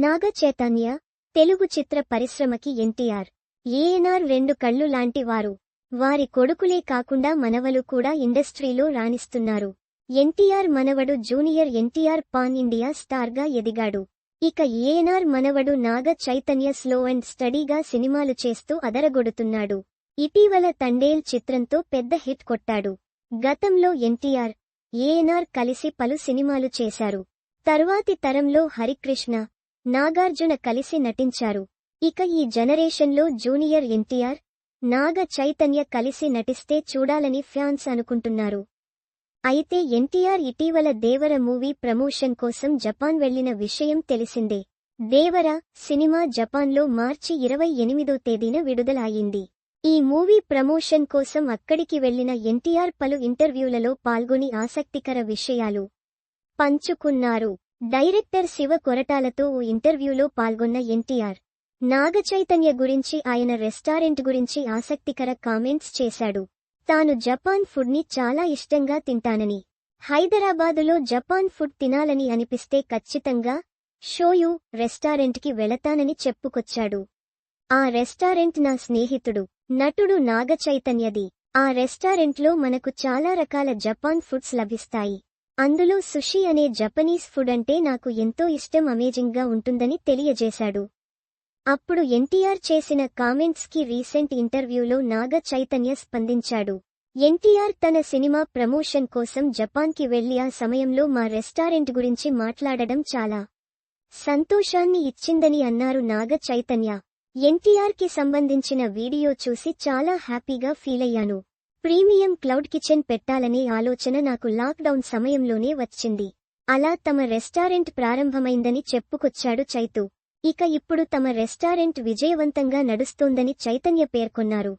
నాగ చైతన్య తెలుగు చిత్ర పరిశ్రమకి ఎన్టీఆర్. ఏఎన్ఆర్ రెండు కళ్ళు లాంటి వారు. వారి కొడుకులే కాకుండా మనవలు కూడా ఇండస్ట్రీలో రాణిస్తున్నారు. ఎన్టీఆర్ మనవడు జూనియర్ ఎన్టీఆర్ పాన్ ఇండియా స్టార్గా ఎదిగాడు. ఇక ఏఎన్ఆర్ మనవడు నాగ చైతన్య స్లో అండ్ స్టడీగా సినిమాలు చేస్తూ అదరగొడుతున్నాడు. ఇటీవల తండేల్ చిత్రంతో పెద్ద హిట్ కొట్టాడు. గతంలో ఎన్టీఆర్ ఏఎన్ఆర్ కలిసి పలు సినిమాలు చేశారు. తరువాతి తరంలో హరికృష్ణ నాగార్జున కలిసి నటించారు. ఇక ఈ జనరేషన్లో జూనియర్ ఎన్టీఆర్ నాగ చైతన్య కలిసి నటిస్తే చూడాలని ఫ్యాన్స్ అనుకుంటున్నారు. అయితే ఎన్టీఆర్ ఇటీవల దేవర మూవీ ప్రమోషన్ కోసం జపాన్ వెళ్ళిన విషయం తెలిసిందే. దేవర సినిమా జపాన్లో మార్చి ఇరవై ఎనిమిదో తేదీన విడుదలాయింది ఈ మూవీ ప్రమోషన్ కోసం అక్కడికి వెళ్ళిన ఎన్టీఆర్ పలు ఇంటర్వ్యూలలో పాల్గొని ఆసక్తికర విషయాలు పంచుకున్నారు. డైరెక్టర్ శివ కొరటాలతో ఓ ఇంటర్వ్యూలో పాల్గొన్న ఎన్టీఆర్ నాగచైతన్య గురించి ఆయన రెస్టారెంట్ గురించి ఆసక్తికర కామెంట్స్ చేశాడు. తాను జపాన్ ఫుడ్ని చాలా ఇష్టంగా తింటానని హైదరాబాదులో జపాన్ ఫుడ్ తినాలని అనిపిస్తే ఖచ్చితంగా షోయు రెస్టారెంట్కి వెళతానని చెప్పుకొచ్చాడు. ఆ రెస్టారెంట్ నా స్నేహితుడు నటుడు నాగచైతన్యది. ఆ రెస్టారెంట్లో మనకు చాలా రకాల జపాన్ ఫుడ్స్ లభిస్తాయి. అందులో సుషి అనే జపనీస్ ఫుడ్ అంటే నాకు ఎంతో ఇష్టం అమేజింగ్గా ఉంటుందని తెలియజేశాడు. అప్పుడు ఎన్టీఆర్ చేసిన కామెంట్స్కి రీసెంట్ ఇంటర్వ్యూలో నాగ చైతన్య స్పందించాడు. ఎన్టీఆర్ తన సినిమా ప్రమోషన్ కోసం జపాన్కి వెళ్ళి ఆ సమయంలో మా రెస్టారెంట్ గురించి మాట్లాడడం చాలా సంతోషాన్ని ఇచ్చిందని అన్నారు నాగ చైతన్య. ఎన్టీఆర్కి సంబంధించిన వీడియో చూసి చాలా హ్యాపీగా ఫీలయ్యాను. ప్రీమియం క్లౌడ్ కిచెన్ పెట్టాలనే ఆలోచన నాకు లాక్డౌన్ సమయంలోనే వచ్చింది. అలా తమ రెస్టారెంట్ ప్రారంభమైందని చెప్పుకొచ్చాడు చైతు. ఇక ఇప్పుడు తమ రెస్టారెంట్ విజయవంతంగా నడుస్తోందని చైతన్య పేర్కొన్నారు.